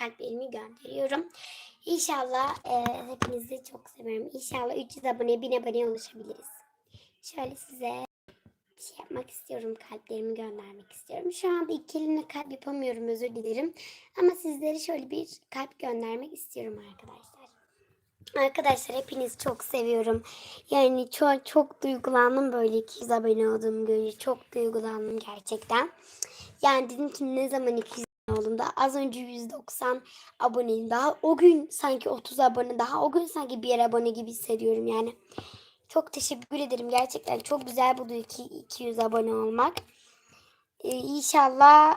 kalplerimi gönderiyorum. İnşallah e, hepinizi çok seviyorum. İnşallah 300 abone 1000 abone ulaşabiliriz. Şöyle size şey yapmak istiyorum. Kalplerimi göndermek istiyorum. Şu anda iki elimle kalp yapamıyorum özür dilerim. Ama sizlere şöyle bir kalp göndermek istiyorum arkadaşlar. Arkadaşlar hepinizi çok seviyorum. Yani çok çok duygulandım böyle 200 abone olduğum görünce. Çok duygulandım gerçekten. Yani dedim ki ne zaman 200 abone oldum da az önce 190 aboneyim. Daha o gün sanki 30 abone daha o gün sanki bir abone gibi hissediyorum yani. Çok teşekkür ederim. Gerçekten çok güzel bu iki 200 abone olmak. Ee, inşallah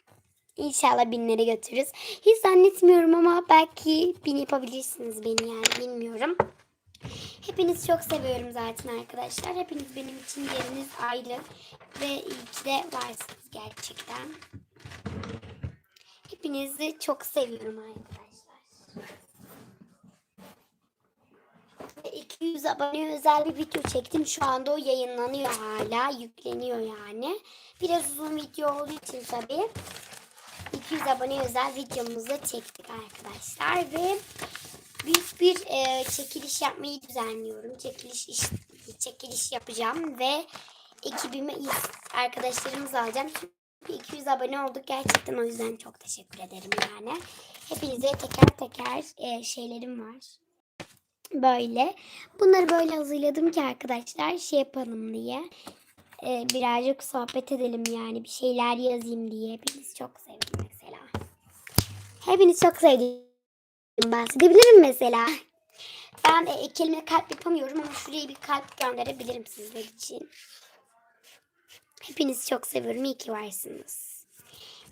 inşallah binlere götürürüz. Hiç zannetmiyorum ama belki bin yapabilirsiniz beni yani bilmiyorum. Hepinizi çok seviyorum zaten arkadaşlar. Hepiniz benim için yeriniz ayrı ve iyi ki de varsınız gerçekten. Hepinizi çok seviyorum arkadaşlar. Ve 200 abone özel bir video çektim. Şu anda o yayınlanıyor hala. Yükleniyor yani. Biraz uzun video olduğu için tabii. 200 abone özel videomuzu çektik arkadaşlar. Ve büyük bir e, çekiliş yapmayı düzenliyorum. Çekiliş iş, çekiliş yapacağım ve ekibime is- arkadaşlarımızı alacağım. Çünkü 200 abone olduk gerçekten o yüzden çok teşekkür ederim yani. Hepinize teker teker e, şeylerim var. Böyle. Bunları böyle hazırladım ki arkadaşlar şey yapalım diye. E, birazcık sohbet edelim yani bir şeyler yazayım diye. Hepinizi çok sevdim mesela. Hepinizi çok sevdim. Bahsedebilirim mesela. Ben e, iki elime kalp yapamıyorum ama şuraya bir kalp gönderebilirim sizler için. Hepinizi çok seviyorum. İyi ki varsınız.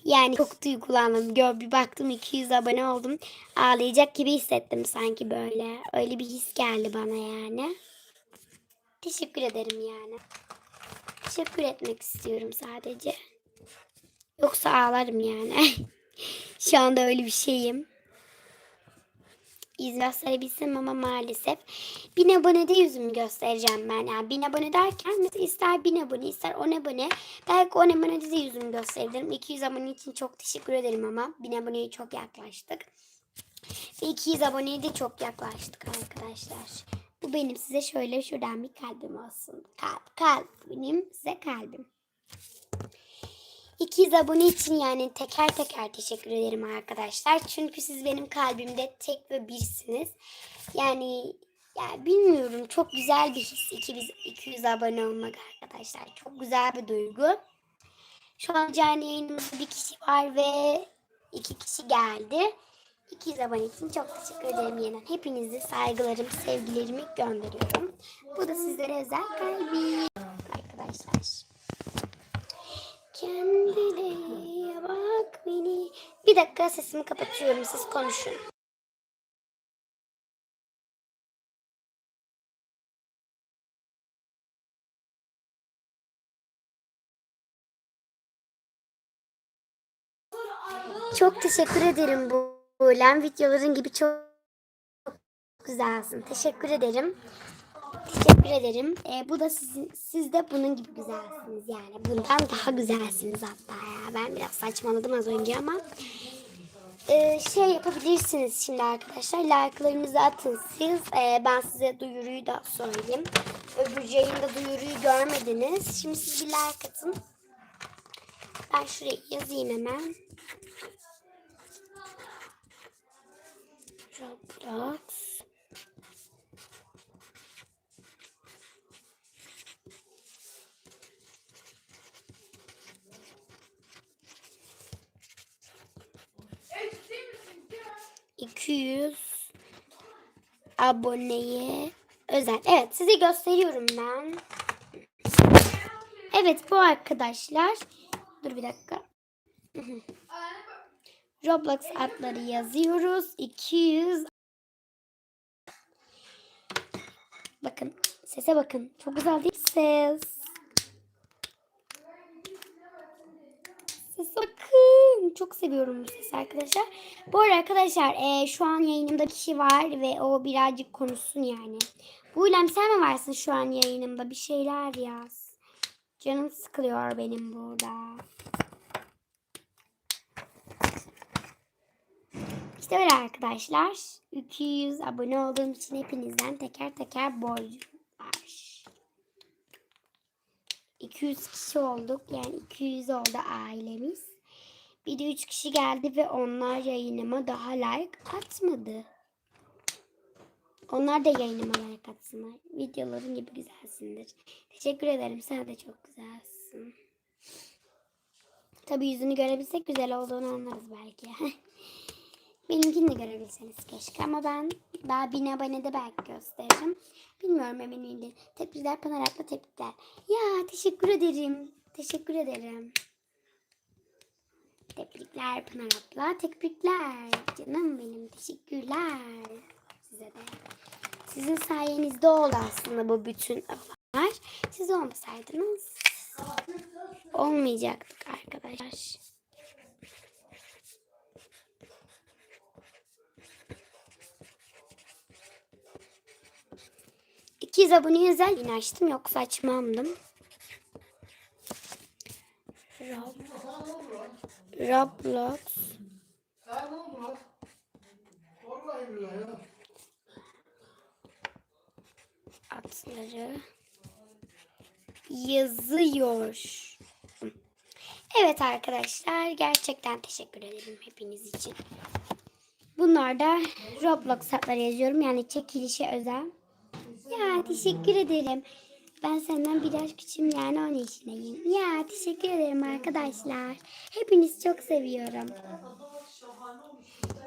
Yani çok duygulandım. Gör bir baktım 200 abone oldum. Ağlayacak gibi hissettim sanki böyle. Öyle bir his geldi bana yani. Teşekkür ederim yani. Teşekkür etmek istiyorum sadece. Yoksa ağlarım yani. Şu anda öyle bir şeyim. İzin gösterebilsem ama maalesef. Bin abonede yüzümü göstereceğim ben. Yani bin abone derken mesela ister bin abone ister on abone. Belki on abonede de yüzümü gösterebilirim. 200 abone için çok teşekkür ederim ama bin aboneye çok yaklaştık. Ve 200 aboneye de çok yaklaştık arkadaşlar. Bu benim size şöyle şuradan bir kalbim olsun. Kalp, kalp. Benim size kalbim. 200 abone için yani teker teker teşekkür ederim arkadaşlar. Çünkü siz benim kalbimde tek ve birsiniz. Yani ya bilmiyorum çok güzel bir his 200, 200 abone olmak arkadaşlar. Çok güzel bir duygu. Şu an canlı yayınımızda bir kişi var ve iki kişi geldi. 200 abone için çok teşekkür ederim yeniden. Hepinize saygılarım, sevgilerimi gönderiyorum. Bu da sizlere özel kalbim arkadaşlar. Kendine bak beni. Bir dakika sesimi kapatıyorum. Siz konuşun. Çok teşekkür ederim bu Buğlem. Videoların gibi çok güzelsin. Teşekkür ederim. Teşekkür teşekkür ederim. Ee, bu da siz, siz de bunun gibi güzelsiniz yani. Bundan daha güzelsiniz hatta ya. Ben biraz saçmaladım az önce ama. Ee, şey yapabilirsiniz şimdi arkadaşlar. Like'larınızı atın siz. Ee, ben size duyuruyu da söyleyeyim. Öbür yayında duyuruyu görmediniz. Şimdi siz bir like atın. Ben şuraya yazayım hemen. Şurada. 200 aboneye özel. Evet size gösteriyorum ben. Evet bu arkadaşlar. Dur bir dakika. Roblox adları yazıyoruz. 200 Bakın sese bakın. Çok güzel değil ses. Sese bakın. Çok seviyorum bu sesi arkadaşlar. Bu arada arkadaşlar e, şu an yayınımda kişi var ve o birazcık konuşsun yani. Buylem sen mi varsın şu an yayınımda? Bir şeyler yaz. Canım sıkılıyor benim burada. İşte öyle arkadaşlar. 200 abone olduğum için hepinizden teker teker borcum var. 200 kişi olduk. Yani 200 oldu ailemiz. Bir de 3 kişi geldi ve onlar yayınıma daha like atmadı. Onlar da yayınıma like atsınlar. Videoların gibi güzelsindir. Teşekkür ederim. Sen de çok güzelsin. Tabii yüzünü görebilsek güzel olduğunu anlarız belki. Benimkini de görebilseniz keşke ama ben daha bin abonede belki gösteririm. Bilmiyorum emin değilim. Tebrikler Pınar tebrikler. Ya teşekkür ederim. Teşekkür ederim. Tebrikler Pınar abla. Tebrikler. Canım benim. Teşekkürler. Size de. Sizin sayenizde oldu aslında bu bütün ablalar. Siz olmasaydınız olmayacaktık arkadaşlar. İkiz abone özel yine açtım yoksa açmamdım. Rob Roblox atları yazıyor. Evet arkadaşlar gerçekten teşekkür ederim hepiniz için. Bunlar da Roblox adları yazıyorum yani çekilişe özel. Ya teşekkür ederim. Ben senden biraz küçüğüm yani 10 yaşındayım. Ya teşekkür ederim arkadaşlar. Hepinizi çok seviyorum.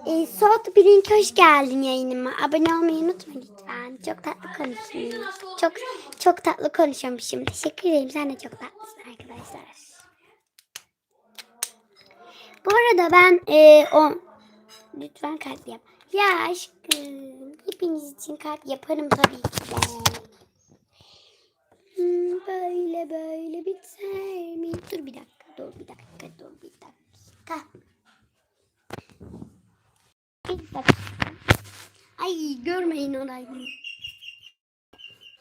E, Suat Blink hoş geldin yayınıma. Abone olmayı unutma lütfen. Çok tatlı konuşuyorsun. Çok çok tatlı konuşuyormuşum. Teşekkür ederim. Sen de çok tatlısın arkadaşlar. Bu arada ben e, o lütfen kalp yap. Ya aşkım hepiniz için kalp yaparım tabii ki de. Hmm, Böyle böyle biter mi? Dur bir dakika, dur bir dakika, dur bir dakika. Bir dakika. Ay görmeyin orayı.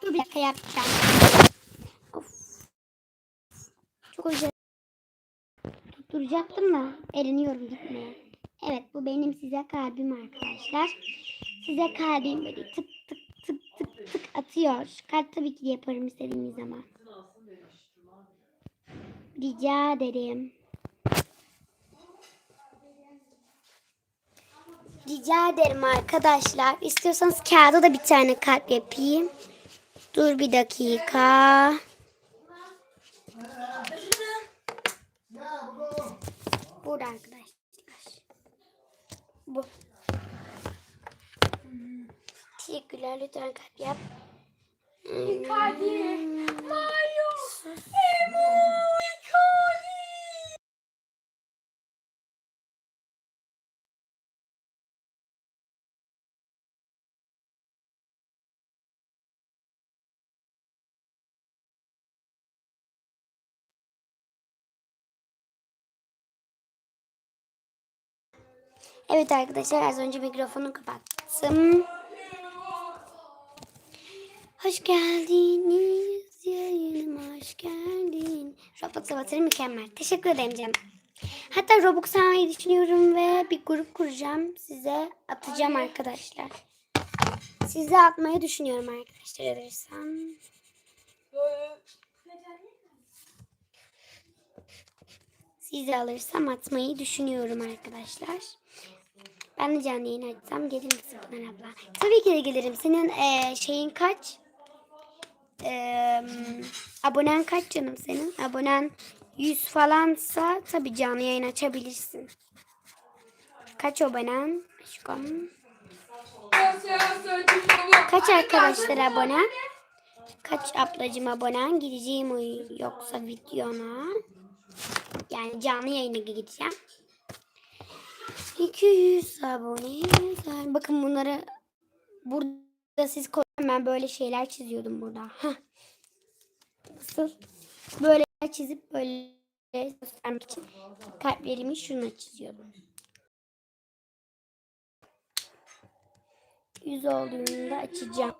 Dur bir dakika yapacağım. Of. Çok güzel. Tutturacaktım da eriniyorum gitmeye. Evet bu benim size kalbim arkadaşlar. Size kalbim böyle tık atıyor. Kalp tabii ki de yaparım istediğimiz zaman. Rica ederim. Rica ederim arkadaşlar. İstiyorsanız kağıda da bir tane kalp yapayım. Dur bir dakika. Burada arkadaşlar. Bu. Teşekkürler lütfen kalp yap. Evet arkadaşlar az önce mikrofonu kapattım. Hoş geldiniz yayınıma hoş geldin. Roblox avatarı mükemmel. Teşekkür ederim canım. Hatta Robux almayı düşünüyorum ve bir grup kuracağım. Size atacağım arkadaşlar. Size atmayı düşünüyorum arkadaşlar alırsam. Size alırsam atmayı düşünüyorum arkadaşlar. Ben de canlı yayın açsam gelir misin Pınar abla? Tabii ki de gelirim. Senin eee, şeyin kaç? Eee, abonen kaç canım senin? Abonen 100 falansa tabii canlı yayın açabilirsin. Kaç abonen? Aşkım. Kaç arkadaşlar abonen? Kaç ablacım abonen? Gideceğim yoksa videona. Yani canlı yayına gideceğim. 200 abone. Bakın bunları burada siz koyun. Ben böyle şeyler çiziyordum burada. Heh. Nasıl? Böyle çizip böyle göstermek için kalplerimi şuna çiziyordum. 100 olduğunda açacağım.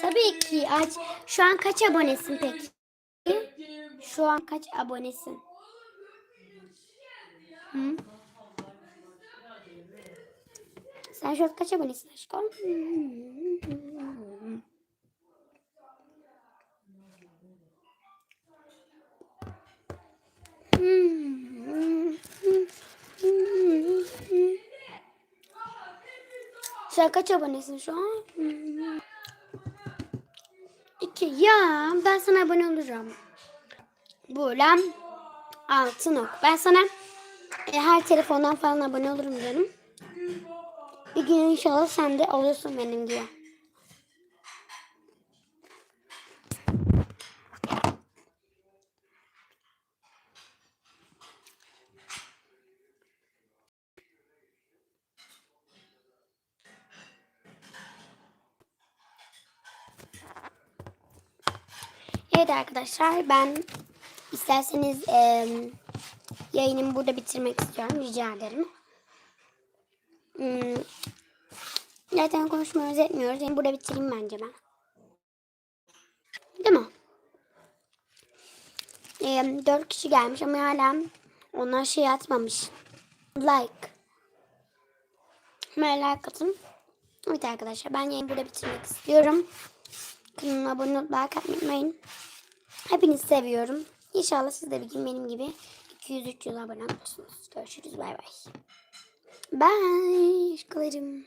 Tabii ki aç. Şu an kaç abonesin peki? Şu an kaç abonesin? Hı? Sen şu an kaç abonesin aşkım? Sen kaç abonesin şu an? İki. Ya ben sana abone olurum. Böyle altın ok. Ben sana e, her telefondan falan abone olurum canım. Bir gün inşallah sen de olursun benim gibi. Evet arkadaşlar ben isterseniz eee yayınımı burada bitirmek istiyorum. Rica ederim. Hmm, zaten konuşmuyoruz etmiyoruz. Yani burada bitireyim bence ben. Değil mi? Ee, 4 kişi gelmiş ama hala onlar şey atmamış. Like. Hemen like atın. Evet arkadaşlar ben yayını burada bitirmek istiyorum. Kanalıma abone olup like atmayı unutmayın. Hepinizi seviyorum. İnşallah siz de bir gün benim gibi 200-300 abone olursunuz. Görüşürüz. Bay bay. Bye. Aşklarım.